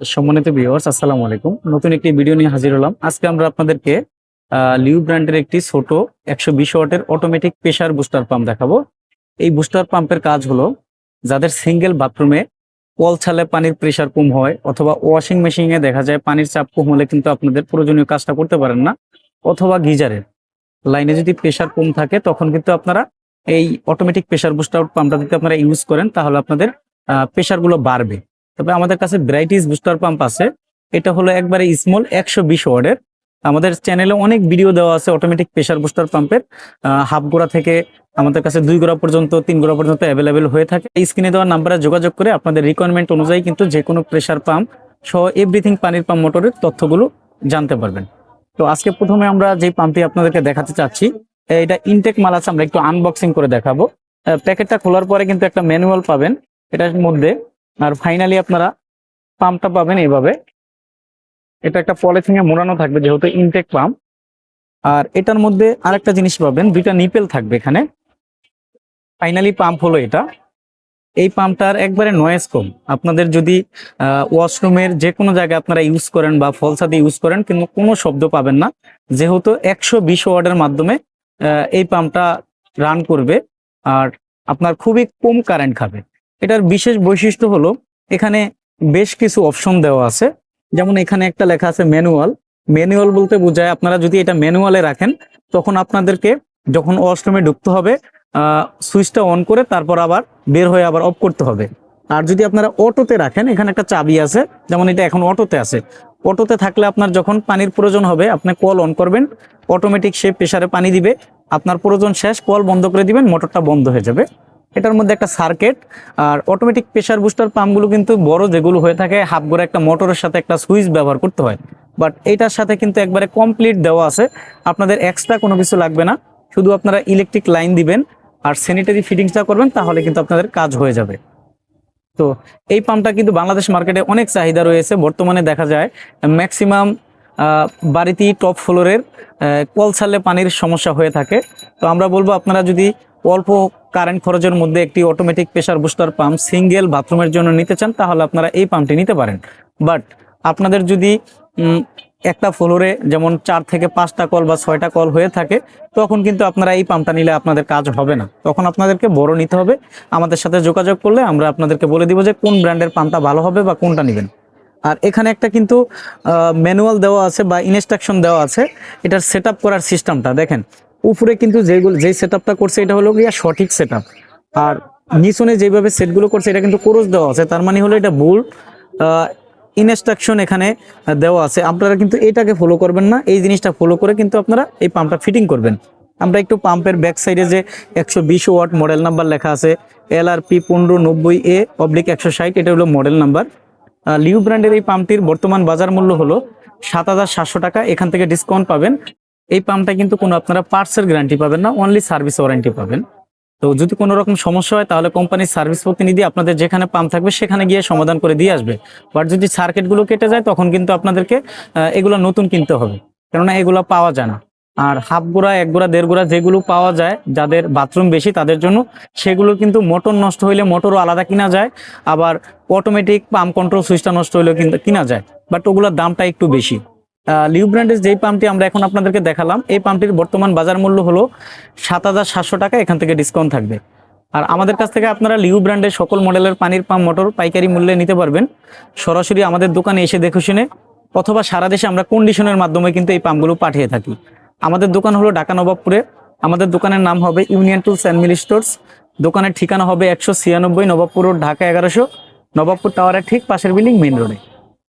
সম্মানিত ভিউয়ার্স আসসালামু আলাইকুম। নতুন একটি ভিডিও নিয়ে হাজির হলাম। আজকে আমরা আপনাদেরকে লিউ ব্র্যান্ডের একটি ছোট একশো বিশ ওয়াটের অটোমেটিক প্রেসার বুস্টার পাম্প দেখাবো। এই বুস্টার পাম্পের কাজ হলো, যাদের সিঙ্গেল বাথরুমে কল ছালে পানির প্রেসার কম হয় অথবা ওয়াশিং মেশিনে দেখা যায় পানির চাপ কম হলে কিন্তু আপনাদের প্রয়োজনীয় কাজটা করতে পারেন না, অথবা গিজারের। লাইনে যদি প্রেসার কম থাকে, তখন কিন্তু আপনারা এই অটোমেটিক প্রেসার বুস্টার পাম্পটা যদি আপনারা ইউজ করেন, তাহলে আপনাদের প্রেসারগুলো বাড়বে। তবে আমাদের কাছে ভ্যারাইটিস বুস্টার পাম্প আছে। এটা হলো একবারে স্মল একশো বিশ ওয়ার্ডের আমাদের চ্যানেলে অনেক ভিডিও দেওয়া আছে অটোমেটিক প্রেসার বুস্টার পাম্পের হাফ গোড়া থেকে আমাদের কাছে দুই গোড়া পর্যন্ত, তিন গোড়া পর্যন্ত অ্যাভেলেবেল হয়ে থাকে। স্ক্রিনে দেওয়া নাম্বারে যোগাযোগ করে আপনাদের রিকোয়ারমেন্ট অনুযায়ী কিন্তু যে কোনো প্রেসার পাম্প সহ এভরিথিং পানির পাম্প মোটরের তথ্যগুলো জানতে পারবেন। তো আজকে প্রথমে আমরা যে পাম্পটি আপনাদেরকে দেখাতে চাচ্ছি, এটা ইনটেক মাল আছে, আমরা একটু আনবক্সিং করে দেখাবো। প্যাকেটটা খোলার পরে কিন্তু একটা ম্যানুয়াল পাবেন। এটার মধ্যে আর ফাইনালি আপনারা পাম্পটা পাবেন এইভাবে। এটা একটা পলিথিনে মোড়ানো থাকবে, যেহেতু ইনটেক পাম্প আর এটার মধ্যে আরেকটা জিনিস পাবেন, দুইটা নিপেল থাকবে এখানে। ফাইনালি পাম্প হলো এটা। এই পাম্পটার একবারে নয়েজ কম। আপনাদের যদি ওয়াশরুমের যে কোনো জায়গায় আপনারা ইউজ করেন বা ফলসাদি ইউজ করেন, কিন্তু কোনো শব্দ পাবেন না। যেহেতু একশো বিশ ওয়ার্ডের মাধ্যমে এই পাম্পটা রান করবে। আর আপনার খুবই কম কারেন্ট খাবে। এটার বিশেষ বৈশিষ্ট্য হলো এখানে বেশ কিছু অপশন দেওয়া আছে। যেমন এখানে একটা লেখা আছে ম্যানুয়াল ম্যানুয়াল বলতে বোঝায় আপনারা যদি এটা ম্যানুয়ালে রাখেন, তখন আপনাদেরকে যখন ওয়াশরুমে ঢুকতে হবে সুইচটা অন করে তারপর আবার বের হয়ে আবার অফ করতে হবে। আর যদি আপনারা অটোতে রাখেন, এখানে একটা চাবি আছে, যেমন এটা এখন অটোতে আছে। অটোতে থাকলে আপনার যখন পানির প্রয়োজন হবে, আপনি কল অন করবেন অটোমেটিক সে প্রেসারে পানি দিবে, আপনার প্রয়োজন শেষ কল বন্ধ করে দিবেন মোটরটা বন্ধ হয়ে যাবে। এটার মধ্যে একটা সার্কিট আর অটোমেটিক প্রেশার বুস্টার পাম্পগুলো কিন্তু বড় যেগুলো হয়ে থাকে হাফ গোড়া একটা মোটরের সাথে একটা সুইচ ব্যবহার করতে হয়। বাট এটার সাথে কিন্তু একবারে কমপ্লিট দেওয়া আছে। আপনাদের এক্সট্রা কোনো কিছু লাগবে না। শুধু আপনারা ইলেকট্রিক লাইন দিবেন, আর স্যানিটারি ফিটিংসটা করবেন, তাহলে কিন্তু আপনাদের কাজ হয়ে যাবে। তো এই পাম্পটা কিন্তু বাংলাদেশ মার্কেটে অনেক চাহিদা রয়েছে। বর্তমানে দেখা যায় ম্যাক্সিমাম বাড়িতেই টপ ফ্লোরের কল ছাড়লে পানির সমস্যা হয়ে থাকে। তো আমরা বলব, আপনারা যদি অল্প কারেন্ট খরচের মধ্যে একটি automatic pressure booster pump single বাথরুমের জন্য নিতে চান, তাহলে আপনারা এই পাম্পটি নিতে পারেন। বাট আপনাদের যদি একটা ফ্লোরে যেমন চার থেকে পাঁচটা কল বা ছয়টা কল হয়ে থাকে, তখন কিন্তু আপনারা এই পাম্পটা নিলে আপনাদের কাজ হবে না। তখন আপনাদেরকে বড় নিতে হবে। আমাদের সাথে যোগাযোগ করলে আমরা আপনাদেরকে বলে দিব যে কোন ব্র্যান্ডের পাম্পটা ভালো হবে বা কোনটা নেবেন। আর এখানে একটা কিন্তু ম্যানুয়াল দেওয়া আছে বা ইনস্ট্রাকশন দেওয়া আছে। এটার সেট করার সিস্টেমটা দেখেন। উপরে কিন্তু যেগুলো যেই সেট করছে, এটা হলো গিয়া সঠিক সেট আর নিচনে যেভাবে সেটগুলো করছে, এটা কিন্তু কোরস দেওয়া আছে। তার মানে হলো এটা ভুল। ইনস্ট্রাকশন এখানে দেওয়া আছে। আপনারা কিন্তু এটাকে ফলো করবেন না। এই জিনিসটা ফলো করে কিন্তু আপনারা এই পাম্পটা ফিটিং করবেন। আমরা একটু পাম্পের ব্যাক সাইডে যে একশো বিশ ওয়াট মডেল নাম্বার লেখা আছে এল আর পি পনেরো নব্বই এ অবলিক একশো ষাট, এটা হলো মডেল নাম্বার লিউ ব্র্যান্ডের এই পাম্পটির বর্তমান বাজার মূল্য হলো সাত হাজার সাতশো টাকা। এখান থেকে ডিসকাউন্ট পাবেন। এই পাম্পটা কিন্তু কোনো আপনারা পার্টসের গ্যারান্টি পাবেন না অনলি সার্ভিস ওয়ারেন্টি পাবেন। তো যদি কোনো রকম সমস্যা হয়, তাহলে কোম্পানির সার্ভিস প্রতিনিধি আপনাদের যেখানে পাম্প থাকবে, সেখানে গিয়ে সমাধান করে দিয়ে আসবে। বাট যদি সার্কিটগুলো কেটে যায়, তখন কিন্তু আপনাদেরকে এগুলো নতুন কিনতে হবে। কেননা এগুলো পাওয়া যায় না। আর হাফ গোড়া, এক গোড়া, দেড় গোড়া যেগুলো পাওয়া যায়, যাদের বাথরুম বেশি, তাদের জন্য সেগুলো কিন্তু মোটর নষ্ট হইলে মোটরও আলাদা কিনা যায়। আবার অটোমেটিক পাম্প কন্ট্রোল সুইচটা নষ্ট হইলেও কিন্তু কিনা যায়। বাট ওগুলোর দামটা একটু বেশি। লিউ ব্র্যান্ডের যেই পাম্পটি আমরা এখন আপনাদেরকে দেখালাম, এই পাম্পটির বর্তমান বাজার মূল্য হলো সাত হাজার সাতশো টাকা, এখান থেকে ডিসকাউন্ট থাকবে। আর আমাদের কাছ থেকে আপনারা লিউ ব্র্যান্ডের সকল মডেলের পানির পাম্প মোটর পাইকারি মূল্যে নিতে পারবেন। সরাসরি আমাদের দোকানে এসে দেখে শুনে, অথবা সারা দেশে আমরা কন্ডিশনের মাধ্যমে কিন্তু এই পাম্পগুলো পাঠিয়ে থাকি। আমাদের দোকান হলো ঢাকা নবাবপুরে। আমাদের দোকানের নাম হবে union tools and mill stores দোকানের ঠিকানা হবে একশো ছিয়ানব্বই নবাবপুর ঢাকা এগারোশো। নবাবপুর টাওয়ারের ঠিক পাশের বিল্ডিং মেইন রোডে